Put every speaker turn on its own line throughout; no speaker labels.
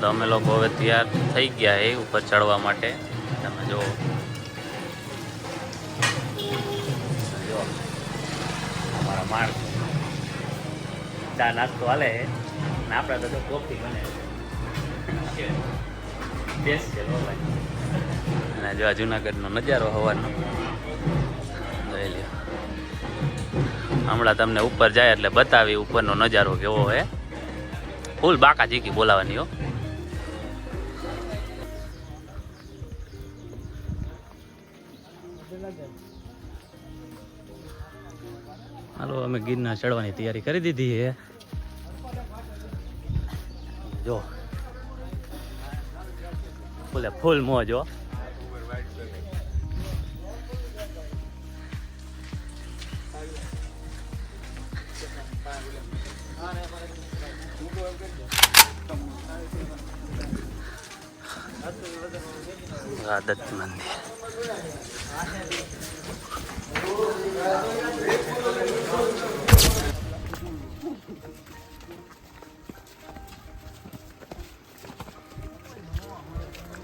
તો અમે લોકો હવે તૈયાર થઈ ગયા એ ઉપર ચડવા માટે. તમે જો અમારા માણસ ચા નાસ્તો હાલે ને આપણે તો કોફી બને છે. છે અને જો આ જુનાગઢનો નજારો હવાનો. લઈ લ્યો. હમણાં તમને ઉપર જાય એટલે બતાવી ઉપરનો નજારો કેવો હે. ફૂલ બાકા ચીકી બોલાવાની હો. હાલો, અમે ગીરના ચડવાની તૈયારી કરી દીધી છે. જો. ફૂલે ફૂલ મોજ, હો. આ દત્ત મંદિર.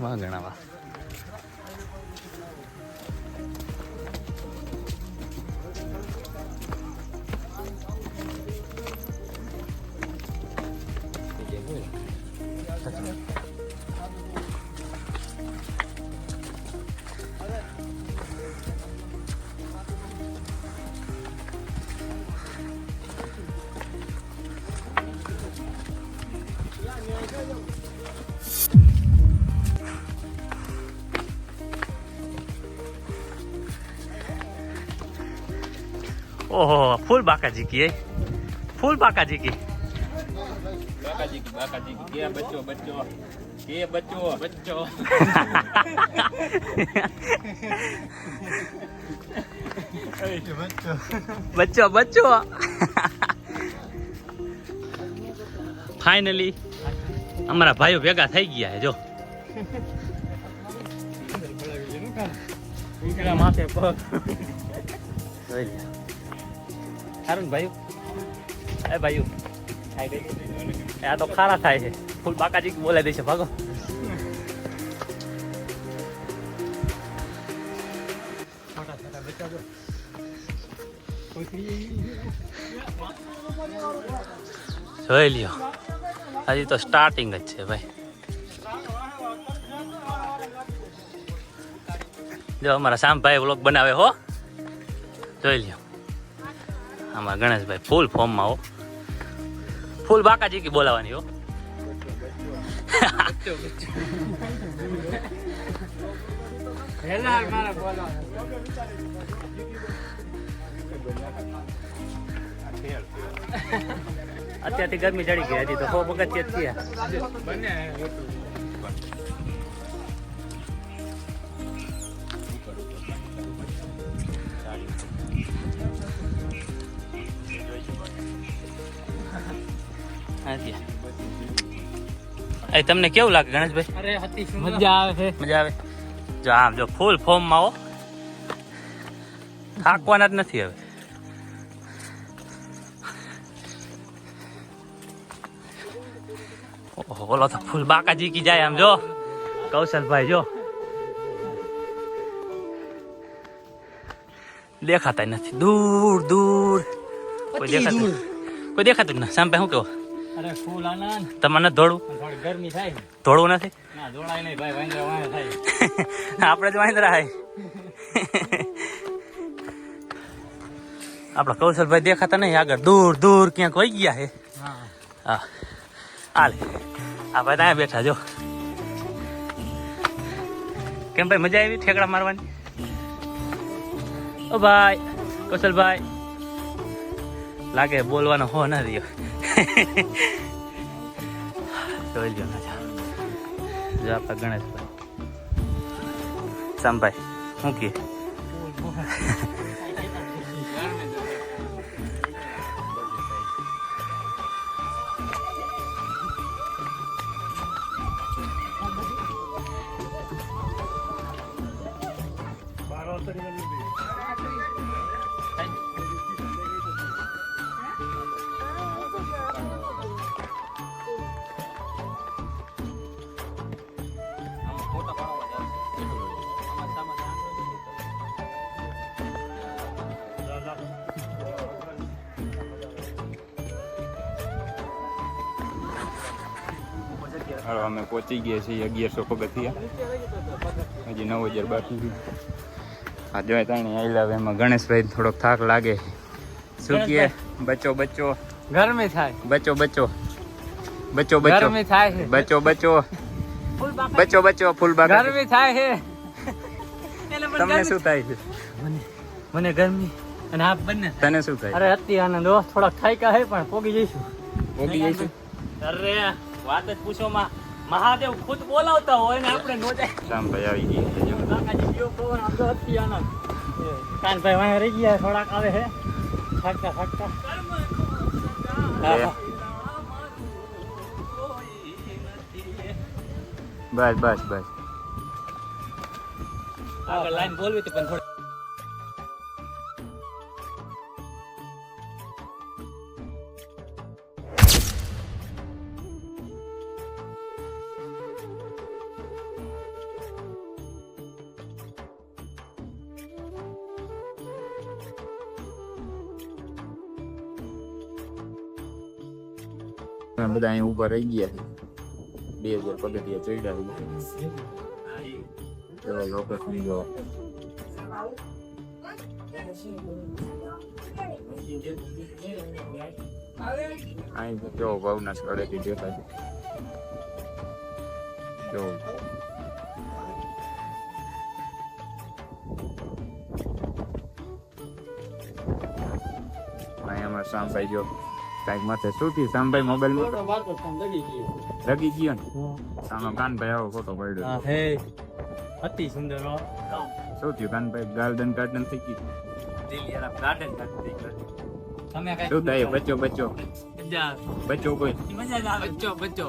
વાહ ઘણા ઓહો ફૂલ બાકાજી એ ફૂલ બાકાજી કી
બાકાજી કી બાકાજી કી કે બચ્ચો બચ્ચો. કે બચ્ચો બચ્ચો.
બચ્ચો બચ્ચો. ફાઇનલી અમારા ભાઈઓ ભેગા થઈ ગયા છે જો.
માથે પગ.
જોઈ ને સારું ભાઈઓ એ ભાઈ આ તો ખારા થાય છે. ફૂલ બાકાજી બોલાવી દેશે ભાગો. જોઈ લ્યો. હજી તો સ્ટાર્ટિંગ જ છે ભાઈ. જો અમારા શ્યામભાઈ વ્લોગ બનાવે હો. જોઈ લ્યો. આમાં ગણેશભાઈ ફૂલ ફોર્મમાં હો. ફૂલ બાકાજી કી બોલાવાની હો. અત્યારથી ગરમી ચડી ગઈ હજી તો સો પગથિયા જ એ તમને કેવું લાગે ગણેશભાઈ?
અરે હતી મજા આવે છે.
મજા આવે? જો આમ જો ફૂલ ફોર્મમાં હો. થાકવાના જ નથી હવે. ઓલો તો ફૂલ બાકાજી કી જાય આમ જો. કૌશલભાઈ જો. દેખાતા નથી. દૂર દૂર. કોઈ દેખાતું કોઈ દેખાતું ના સામે શું કેવો
અરે ફૂલ આનંદ.
તમને ધોળું?
ગરમી થાય
ધોળું નથી?
ના ધોળાય નહીં ભાઈ વાંદરા વાંદરા થાય.
આપણે જ વાંદરા હે આપણા કૌશલભાઈ દેખાતા નહીં આગળ દૂર દૂર ક્યાંક વહી ગયા હે
હા.
હા. હાલે. ભાઈ ત્યાં બેઠા જો. કેમ ભાઈ મજા આવી ઠેકડા મારવાની? ઓ ભાઈ કૌશલભાઈ. લાગે બોલવાનો હો ના રહ્યો. सहज घेऊन जा. आपला गणेश भाई संपाय ओके बारा वाजता
હાલો અમે પહોંચી ગયા છીએ અગિયારસો પગથિયા હજી નવ હજાર બાકી છે. આ જોઈ તાણી આઈલા એમાં ગણેશભાઈ થોડોક થાક લાગે. શું કહે? બચો બચો.
ગરમી થાય.
બચો બચો. બચો બચો.
ગરમી થાય છે.
બચો બચો. બચો બચ્ચો ફૂલબાગ
ગરમી થાય છે.
તમને શું થાય છે?
મને મને ગરમી અને આપ બંને
તને શું થાય?
અરે અતિ આનંદ થોડાક થાક્યા હે પણ પોગી જઈશું.
પોગી જઈશું?
અરે વાત જ પૂછો માં મહાદેવ ખુદ બોલાવતા હોય ને આપણે નો જાય.
શામભાઈ આવી ગઈ.
કાકાજી ગયો પવન આમ તો હતી આનંદ કાનભાઈ વાય રહી ગયા થોડાક આવે છે ફાટકા
ફાટકા. બસ બસ બસ.
આગળ લાઈન બોલવી હતી પણ થોડી.
અમે બધા અહીં ઊભા રહી ગયા છે બે હજાર પગથિયા ચડ્યા છે ચલો લોકેશન જો અહીં તો જો ભાવના સ્થળેથી દેખાય છે જો અહીં અમારે શામભાઈ જો કાંઈક માથે શું થયું? સામભાઈ મોબાઈલ લગી ગયો. ને? સામો કાનભાઈ આવો ફોટો પડ્યો.
હે અતિ સુંદર
શું થયું? કાનભાઈ ગાર્ડન ગાર્ડન થઈ ગયું?
ગાર્ડન કાઢી દીધું. તમે કઈ
શું થાય? બચ્ચો બચ્ચો. બચ્ચો કોઈ
મજા આવે. બચ્ચો બચ્ચો.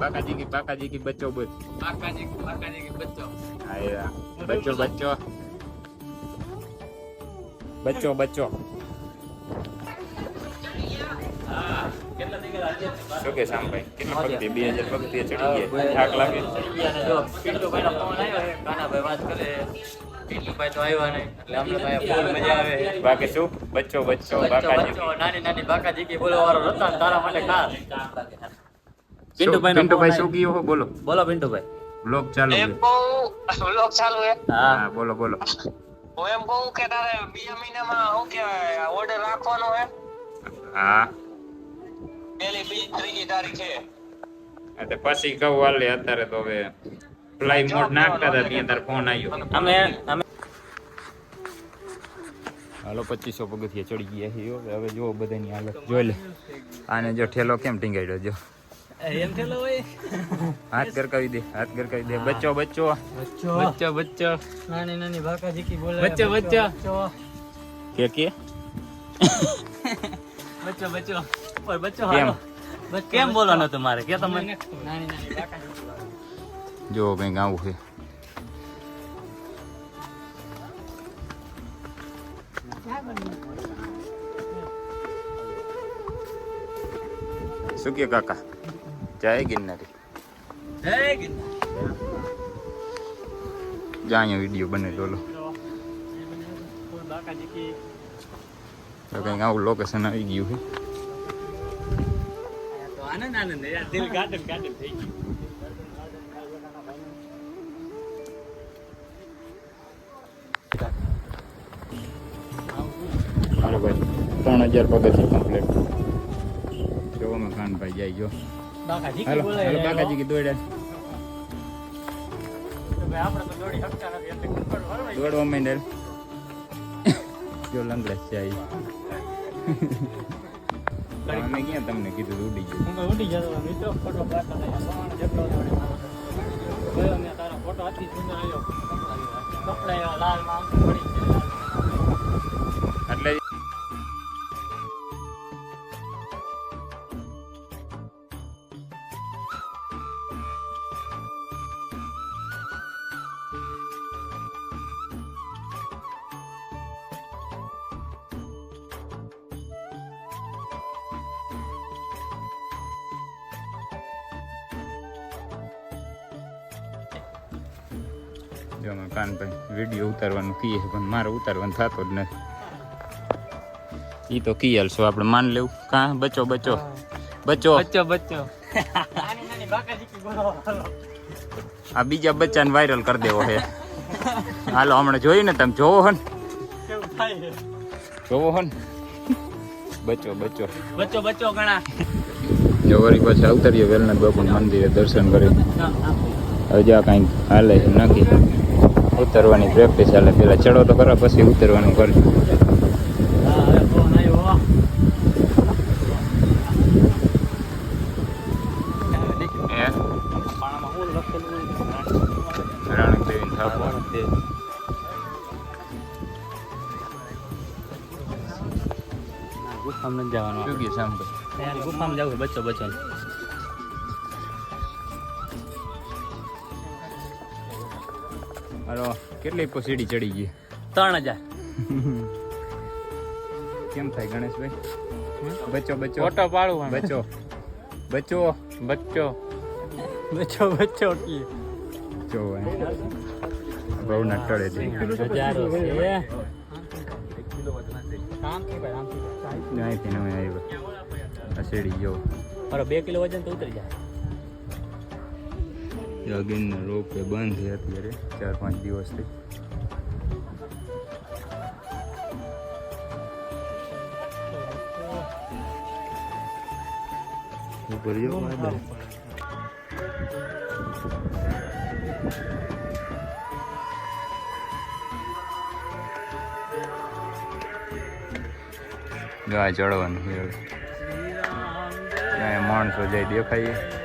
બાકાજી કી બાકાજી કી બચ્ચો બોલ
કાકાજી કાકાજી કે બચ્ચો
હા. બચ્ચો બચ્ચો. બચ્ચો બચ્ચો. શું કે શામભાઈ કેટલા પગથી બે હજાર પગથી ચડી ગયા. થાક લાગે?
જો પિન્ટુભાઈનો ફોન આવ્યો છે. કાનાભાઈ વાત કરે. પિન્ટુભાઈ તો આવ્યા નહીં. એટલે અમને તો અહીંયા ફૂલ મજા આવે.
બાકી શું? બચ્ચો બચ્ચો
બચ્ચો
બાકાજી.
બચ્ચો. નાની નાની બાકાજી કે બોલો વાળો હતા ને તારા માટે ખાસ.
શું-
પિન્ટુભાઈનો
પિન્ટુભાઈ
ફોન
શું કયો હો બોલો.
બોલો પિન્ટુભાઈ
બ્લોગ ચાલુ છે
વ્લોગ ચાલુ હે
હા.
હા બોલો બોલો.
હું એમ કહું કે તારે બીજા મહિનામાં શું કહેવાય ઓર્ડર રાખવાનો હે
હા.
પેલી બીજી ત્રીજી તારીખે
એટલે પછી કહું હાલે અત્યારે તો હવે ફ્લાય મોડ નાખતા હતા ત્યાં તાર ફોન આવ્યો
અમે અમે
હાલો પચીસો પગથિયા ચડી ગયા છે હવે જો બધાની હાલત. જોઈ લે. આને જો ઠેલો કેમ ટીંગાડ્યો જો.
એમ ઠેલો હોય?
હાથ ગરકાવી દે હાથ ગરકાવી દે. બચ્ચો બચ્ચો.
બચ્ચો. બચ્ચો બચ્ચો. નાની નાની ભાકા જીકી બોલે બચ્ચો. બચ્ચો.
કે કે?
બચ્ચો બચ્ચો ઓય બચ્ચો
કેમ?
હાલો કેમ બોલવાનું તમારે કે તમે નાની નાની બાકાજી
જો કંઈક આવું છે શું કે કાકા જય ગિરનારી
હે ગિરનાર
જા અહીંયા વીડિયો બને ડોલો
બાકાજી કી
તો કંઈક આવું લોકેશન આવી ગયું છે. ત્રણ હજાર પગથિયા કમ્પ્લીટ જો મકાન કાનભાઈ જાય જો.
બાકાજી
હાલો હાલો કાકાજી કી દોડ્યા. દોડવા માંડેલ છે આઈ. અમે ક્યાં તમને કીધું ઉડી ગયું?
ઉડી જતો મિત્રો. ફોટો પાછા સવાણ જેટલો ગયો મેં તારો ફોટો હાથી સુંદર આવ્યો. કપડા એવા લાલમાં પડી ગયા
જો અમે કાનભાઈ વીડિયો ઉતારવાનું કહીએ પણ મારે ઉતારવાનું થતો જ નથી. ઈ તો કી હાલશો આપણે માન લેવું. કાં? બચો બચો. બચો.
બચો
નાની
આ બીજા બચ્ચાને વાયરલ કરી દેવો હે હાલો હમણાં જોયું ને તમે? જોવો હો ને. જોવો હો ને. બચો બચો.
બચો બચો ઘણા
જવારી પાછા ઉતરીએ વેલનાથ બાપુના મંદિરે દર્શન કરી. હજા કાંઈક હાલે નાખી ઉતરવાની પ્રેક્ટિસ હાલે પેલા ચડો તો કરો પછી ઉતરવાનું કરજો
યોગ્ય હવે ગુફામાં જવું બચો હે
હાલો કેટલી સીડી ચડી ગઈ?
ત્રણ હજાર.
કેમ થાય ગણેશભાઈ? બચો બચો.
ઓટો પાડું
બચો. બચો.
બચો.
બચો બચ્ચો
જો બહુ નટળે છે.
હજારો છે.
નમે આવ્યો. આ સીડી જો.
મારો બે કિલો વજન તો ઉતરી જાય.
અગિનનો રોપ એ બંધ છે અત્યારે ચાર પાંચ દિવસથી. ઉપર જો વાદળ. ચડવાનું માણસો જાય દેખાય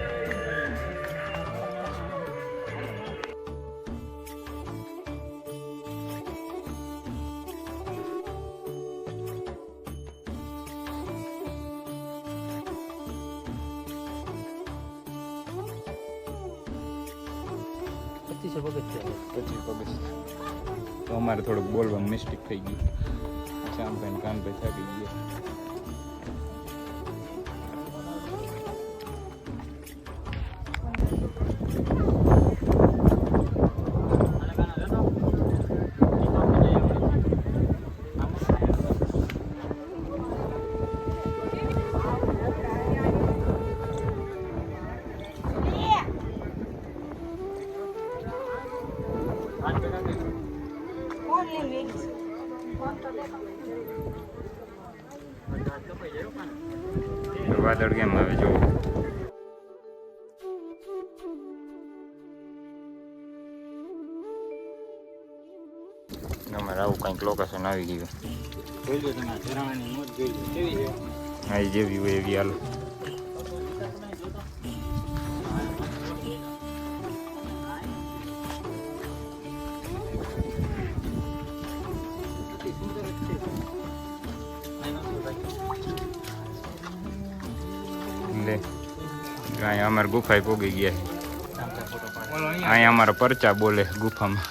પચીસો પગથિયા
પછી પગથિયા તો અમારે થોડુંક બોલવાનું મિસ્ટેક થઈ ગયું. શ્યામભાઈ કાન કાનભાઈ થાકી ગયા. વાદળ કેમ આવે જો અમારે આવું કંઈક લોકેશન આવી ગયું. આવી જેવી હોય એવી હાલો. લે. અહીંયા અમારે ગુફાએ પોગી ગયા અહીંયા અમારા પરચા બોલે ગુફામાં.